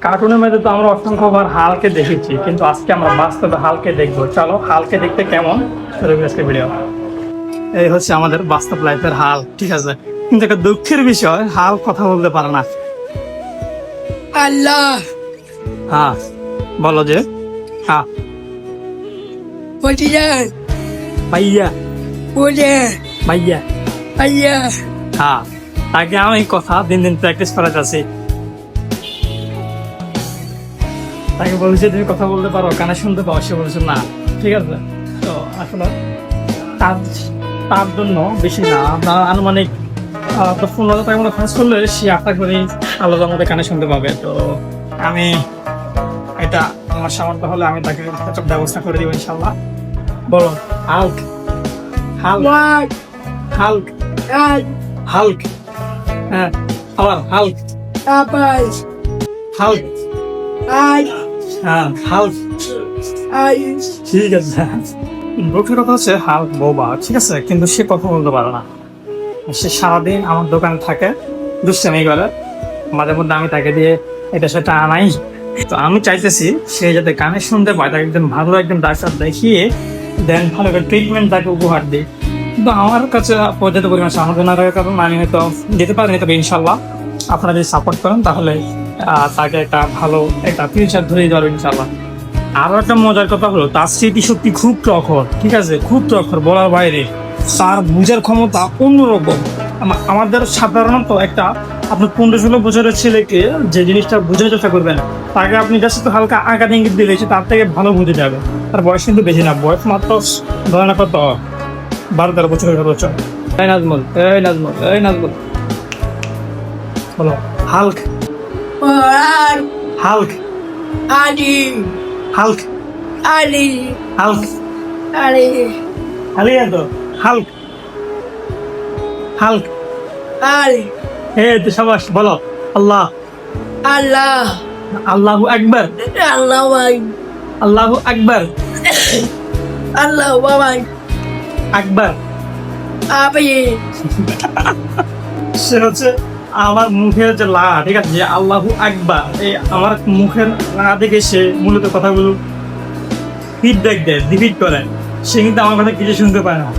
কার্টুনের মধ্যে তো আমরা অসংখ্যবার হালকে দেখেছি কিন্তু আজকে আমরা বাস্তবে হালকে দেখব। চলো হালকে দেখতে কেমন? আজকে ভিডিও এই হচ্ছে আমাদের বাস্তব লাইফের হাল ঠিক আছে? কিন্তু একটা দুঃখের বিষয় হাল কথা বলতে পারে না। আল্লাহ! হ্যাঁ বলো যে। হ্যাঁ। ভাইয়া। ভাইয়া। আইয়া হ্যাঁ তাকে আমি কথা দিন দিন প্র্যাকটিস করা যাচ্ছে তাকে বলেছে তুমি কথা বলতে পারো কানে শুনতে পাও? সে বলেছে না। ঠিক আছে? তো আসলে তার তার জন্য বেশি না আপনার আনুমানিক পনেরো হাজার টাকা মতো খরচ করলে সে আটটা করে আলাদা আমাদের কানে শুনতে পাবে। তো আমি এটা আমার সামর্থ্য হলে আমি তাকে একটা ব্যবস্থা করে দিব ইনশাল্লাহ বলো হাল্ক হাল্ক হাল্ক হাল্ক হ্যাঁ আবার হাল্ক। হাল্ক। হাল্ক ঠিক আছে। দুঃখের কথা হচ্ছে হাল্ক বোবা ঠিক আছে? কিন্তু সে কথা বলতে পারে না। সে সারাদিন আমার দোকানে থাকে, দুষ্টামি করে। মাঝে মধ্যে আমি তাকে দিয়ে এটা সেটা আনাই তো আমি চাইতেছি, সে যাতে কানে শুনতে পায়, তাকে একদম ভালো একদম ডাক্তার দেখিয়ে দেন, ভালো করে ট্রিটমেন্ট তাকে উপহার দিই কিন্তু আমার কাছে পর্যাপ্ত পরিমাণ সামর্থ্য না থাকার কারণে আমি হয়তো দিতে পারিনি, তবে ইনশাল্লাহ আপনারা যদি সাপোর্ট করেন, তাহলে তাকে একটা ভালো একটা ফিউচার ধরে পারবে ইনশাল্লাহ আরও একটা মজার কথা হলো তার স্মৃতিশক্তি খুব প্রখর ঠিক আছে? খুব প্রখর বলার বাইরে। তার বুঝার ক্ষমতা অন্যরকম। আমা- আমাদের সাধারণত একটা আপনার পনেরো ষোলো বছরের ছেলেকে যে জিনিসটা বোঝার চেষ্টা করবেন তাকে আপনি জাস্ট একটু হালকা আঘাত ইঙ্গিত দিলে তার থেকে ভালো বুঝে যাবে। তার বয়স কিন্তু বেশি না বয়স মাত্র ধরে না কত বারো তেরো বছরের বছর এই নাজমুল এই নাজমুল এই নাজমুল। বলো Hulk. Hulk. Ali Hulk. Ali Hulk. Ali হালিয়া তো হাল্ক। হাল্ক। আলি হে তো সবাস বলো। আল্লাহ। আল্লাহ। আল্লাহু আকবার। আল্লাহ আল্লাহু আকবার। আল্লাহ বাবাই আকবার। আপনি সে হচ্ছে আমার মুখের যে লা, ঠিক আছে? যে আল্লাহু আকবার, এই আমার মুখের লা দেখে সে মূলত কথাগুলো ফিডব্যাক দেয় রিপিট করে। সে কিন্তু আমার কথা কিছু শুনতে পায় না।